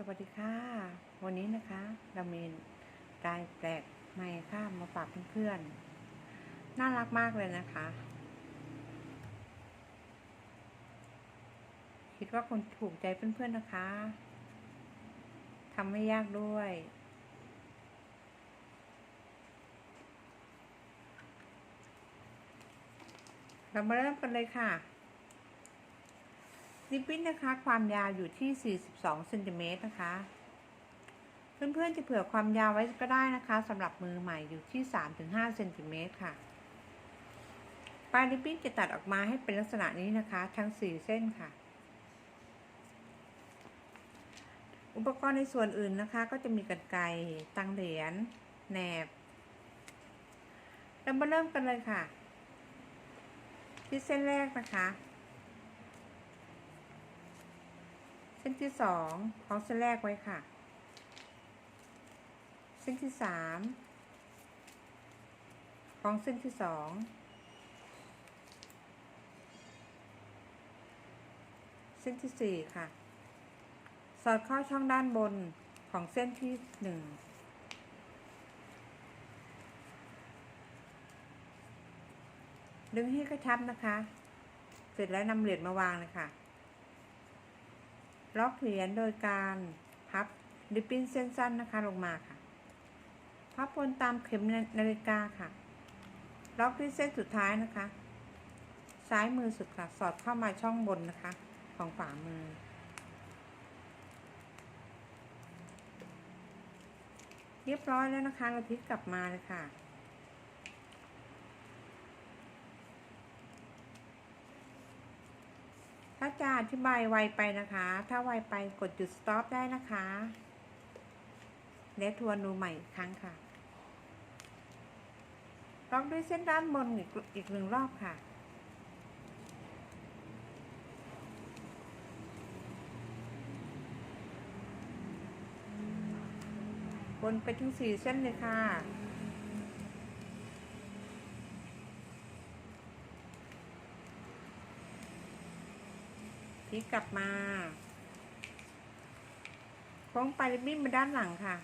สวัสดีค่ะ วันนี้นะคะเรามีรายแปลกใหม่ค่ะมาฝากเพื่อนๆ น่ารักมากเลยนะคะ คิดว่าคนถูกใจเพื่อนๆนะคะทำไม่ยากด้วย เรามาเริ่มกันเลยค่ะ ริบบิ้นนะคะ ความยาวอยู่ที่ 42เซนติเมตรนะคะ เพื่อนๆจะเผื่อความยาวไว้ก็ได้นะคะสำหรับมือใหม่อยู่ที่ 3-5เซนติเมตรค่ะ ปลายริบบิ้นจะตัดออกมาให้เป็นลักษณะนี้นะคะ ทั้ง 4 เส้นค่ะ อุปกรณ์ในส่วนอื่นนะคะ ก็จะมีกรรไกรตังเหรียญแหนบเรามาเริ่มกันเลยค่ะ ที่เส้นแรกนะคะ เส้ นที่สองของเส้นแรกไว้ค่ะ เส้นที่สามของเส้นที่สองเส้นที่สี่ค่ะ สอดเข้าช่องด้านบนของเส้นที่หนึ่งดึงให้กระชับนะคะ เสร็จแล้วนำเหรียญมาวางเลยค่ะ ล็อกเหรียญโดยการพับริบบิ้นเส้นสั้นนะคะลงมาค่ะ พับวนตามเข็มนาฬิกาค่ะ ล็อกที่เส้นสุดท้ายนะคะ ซ้ายมือสุดค่ะสอดเข้ามาช่องบนนะคะ ของฝ่ามือ เรียบร้อยแล้วนะคะเราพลิกกลับมาเลยค่ะ ถ้า จะอธิบายไวไปนะคะ ถ้าไวไปกดหยุด stop ได้นะคะ และทวนดูใหม่อีกครั้งค่ะล็อกด้วยเส้นด้านบนอีกอีกหนึ่งรอบค่ะ วนไปถึงสี่เส้นเลยค่ะ พลิกลับมาโค้งปลายริบบิ้นมาด้านหลังค่ะ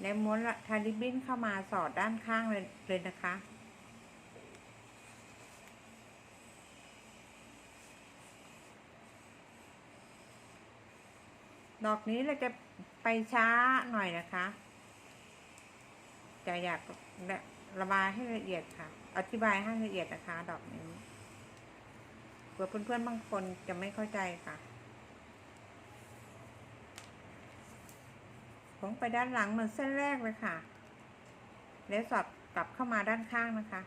และม้วนทาริบบิ้นเข้ามาสอดด้านข้างเลยเลยนะคะดอกนี้เราจะไปช้าหน่อยนะคะ จะอยากระบายให้ละเอียดค่ะ อธิบายให้ละเอียดนะคะ ดอกนี้ เผื่อเพื่อนๆบางคนจะไม่เข้าใจค่ะผงไปด้านหลังเหมือนเส้นแรกเลยค่ะ แล้วสอดกลับเข้ามาด้านข้างนะคะ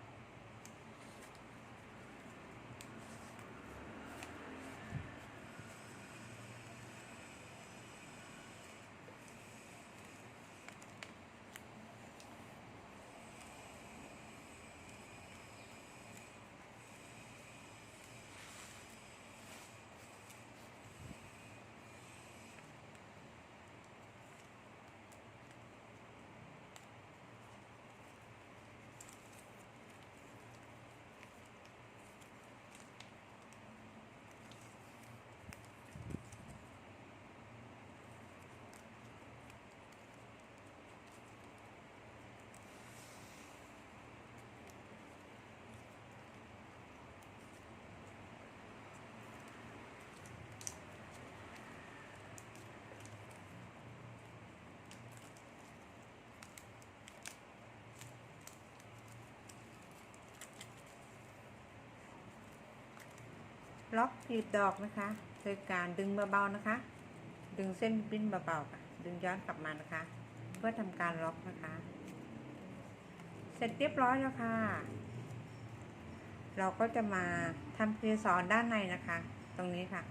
ล็อกกลีบดอกนะคะโดยการดึงเบาๆนะคะ ดึงเส้นปิ้นเบาๆค่ะดึงย้อนกลับมานะคะ เพื่อทำการล็อกนะคะ เสร็จเรียบร้อยแล้วค่ะ เราก็จะมาทำเกสรด้านในนะคะ ตรงนี้ค่ะ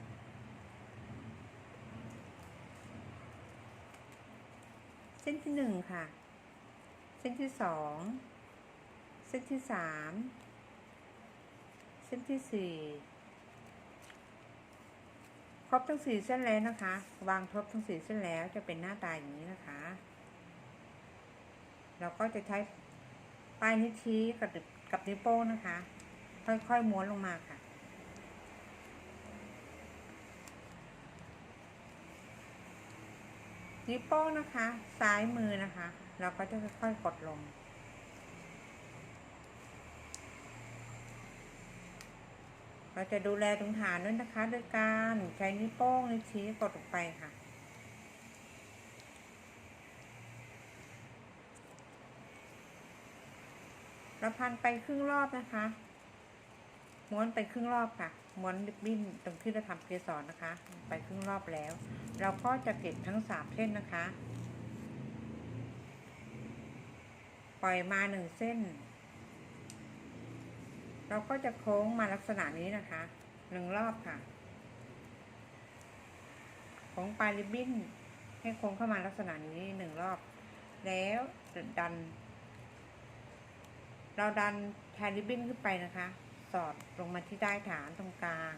เส้นที่หนึ่งค่ะ เส้นที่สอง เส้นที่สาม เส้นที่สี่ ครบทั้งสี่เส้นแล้วนะคะ วางครบทั้งสี่เส้นแล้วจะเป็นหน้าตาอย่างนี้นะคะ เราก็จะใช้ปลายนิ้วชี้กับกับนิ้วโป้งนะคะ ค่อยๆม้วนลงมาค่ะ นิ้วโป้งนะคะ ซ้ายมือนะคะ เราก็จะค่อยๆกดลง เราจะดูแลตรงฐานด้วยนะคะโดยการใช้นิ้วโป้งนิ้วชี้กดลงไปค่ะ เราพันไปครึ่งรอบนะคะ ม้วนไปครึ่งรอบค่ะ ม้วนบบิ้นตรงที่เราทำเกสรนะคะ ไปครึ่งรอบแล้ว เราก็จะเก็บทั้งสามเส้นนะคะ ปล่อยมาหนึ่งเส้น เราก็จะโค้งมาลักษณะนี้นะคะหนึ่งรอบค่ะโค้งปลายริบบิ้นให้โค้งเข้ามาลักษณะนี้หนึ่งรอบ แล้วดัน เราดันแทนริบบิ้นขึ้นไปนะคะ สอดลงมาที่ได้ฐานตรงกลาง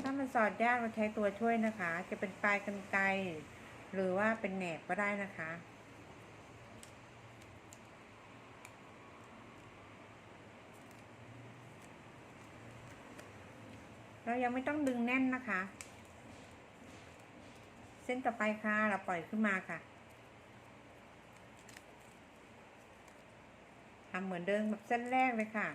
ถ้ามันสอดยากเราใช้ตัวช่วยนะคะ จะเป็นปลายกันไกร หรือว่าเป็นแหนบก็ได้นะคะ เรายังไม่ต้องดึงแน่นนะคะ เส้นต่อไปค่ะเราปล่อยขึ้นมาค่ะทำเหมือนเดิมแบบเส้นแรกเลยค่ะ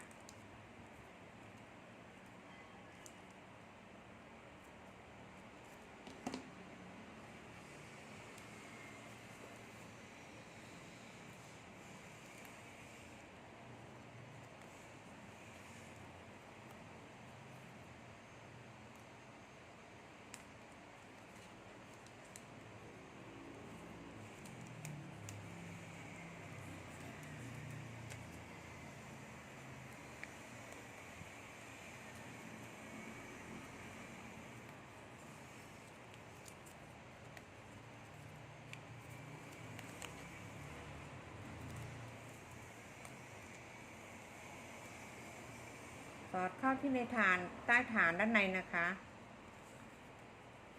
อดเข้าที่ในฐานใต้ฐานด้านในนะคะ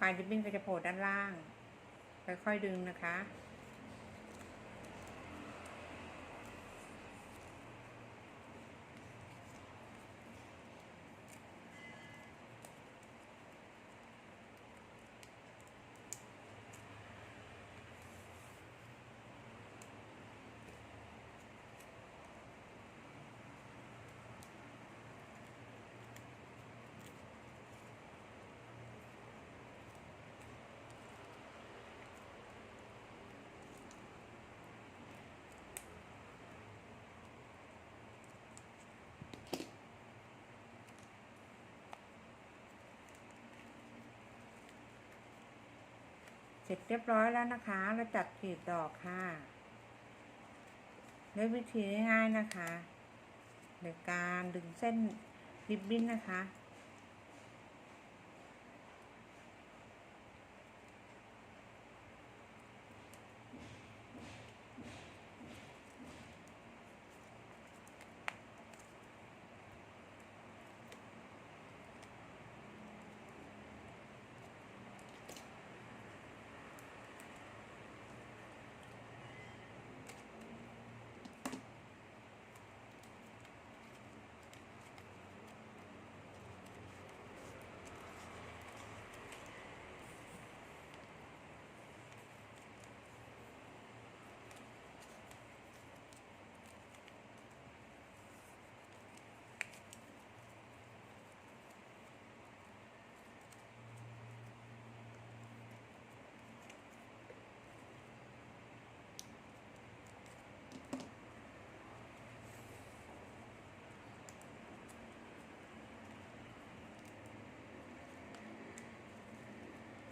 ปลายริบบิ้นก็จะโผล่ด้านล่างค่อยๆดึงนะคะ ร็จเรียบร้อยแล้วนะคะ เราจัดกลีบดอกค่ะด้วยวิธีง่ายๆนะคะโดยการดึงเส้นริบบิ้นนะคะ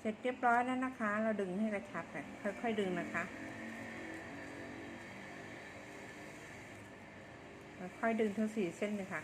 เสร็จเรียบร้อยแล้วนะคะ เราดึงให้กระชับค่ะค่อยๆดึงนะคะ ค่อยๆดึงทั้งสี่เส้นเลยค่ะ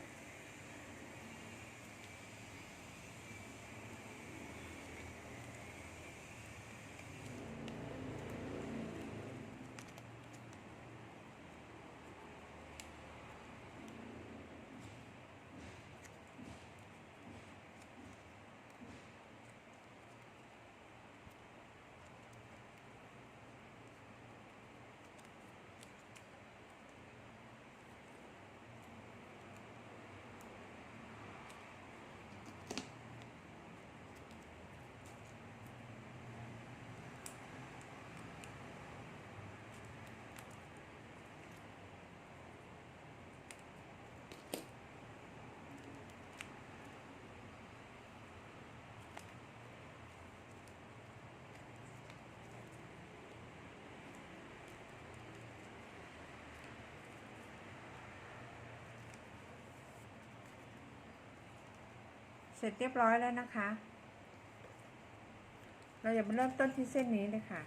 ร็จเรียบร้อยแล้วนะคะ เราอย่ามาเริ่มต้นที่เส้นนี้เลยค่ะ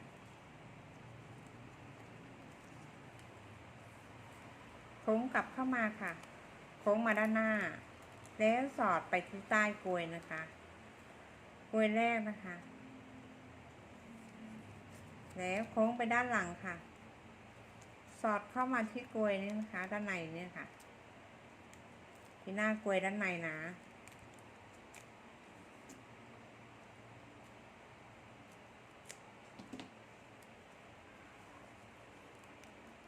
โค้งกลับเข้ามาค่ะ โค้งมาด้านหน้า แล้วสอดไปที่ใต้กลวยนะคะกลวยแรกนะคะ แล้วโค้งไปด้านหลังค่ะ สอดเข้ามาที่กลวยนี่นะคะ ด้านในเนี่ยค่ะ ที่หน้ากลวยด้านในนะ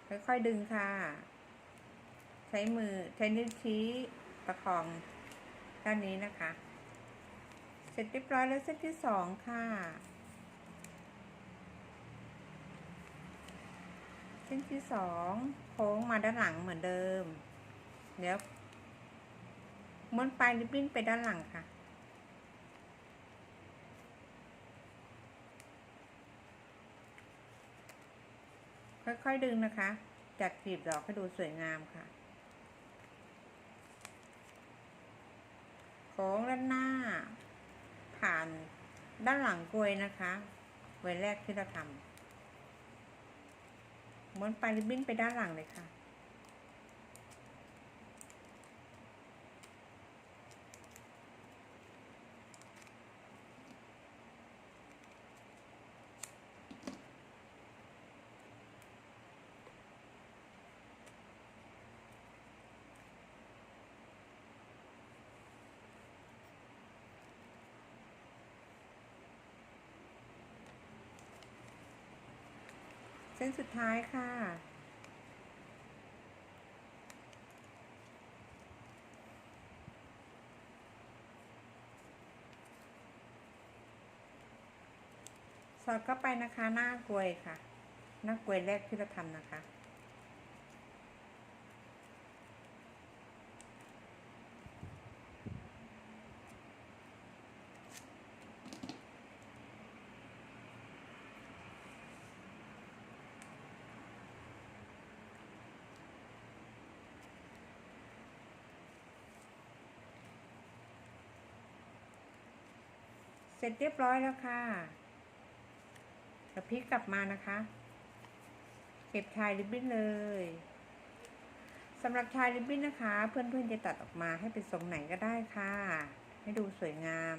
ค่อยๆดึงค่ะ ใช้มือใช้นิ้วชี้ประคองด้านนี้นะคะ เสร็จเรียบร้อยแล้วเส้นที่สองค่ะเส้นที่สองโค้งมาด้านหลังเหมือนเดิม เดี๋ยวม้วนปลายริบบิ้นไปด้านหลังค่ะ ค่อยๆดึงนะคะจากกลีบดอกให้ดูสวยงามค่ะ โค้งด้านหน้า ผ่านด้านหลังกลวยนะคะไว้แรกที่เราทำม้วนปลายริบบิ้นไปด้านหลังเลยค่ะ ส้นสุดท้ายค่ะ สอดเข้าไปนะคะ หน้ากลวยค่ะ หน้ากลวยแรกที่เราทำนะคะ เสร็จเรียบร้อยแล้วค่ะแล้วพลิกกลับมานะคะ เก็บชายริบบิ้นเลยสำหรับชายริบบิ้นนะคะ เพื่อนๆจะตัดออกมาให้เป็นทรงไหนก็ได้ค่ะ ให้ดูสวยงาม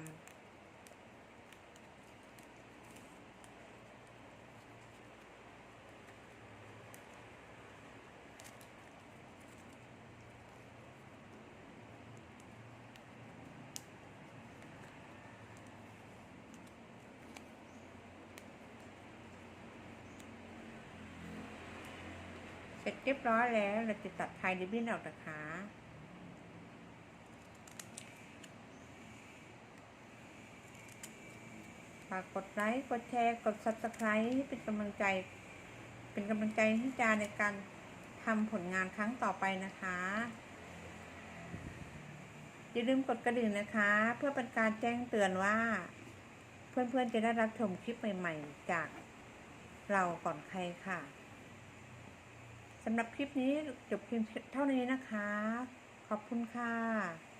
เสร็จเรียบร้อยแล้วเราจะตัดชายริบบิ้นออกนะคะฝากกดไลค์กดแชร์กด subscribe ให้เป็นกำลังใจ เป็นกำลังใจให้จาในการทำผลงานครั้งต่อไปนะคะ อย่าลืมกดกระดิ่งนะคะ เพื่อเป็นการแจ้งเตือนว่า เพื่อนๆจะได้รับชมคลิปใหม่ ๆ จากเราก่อนใครค่ะ สำหรับคลิปนี้จบเพียงเท่านี้นะคะ ขอบคุณค่ะ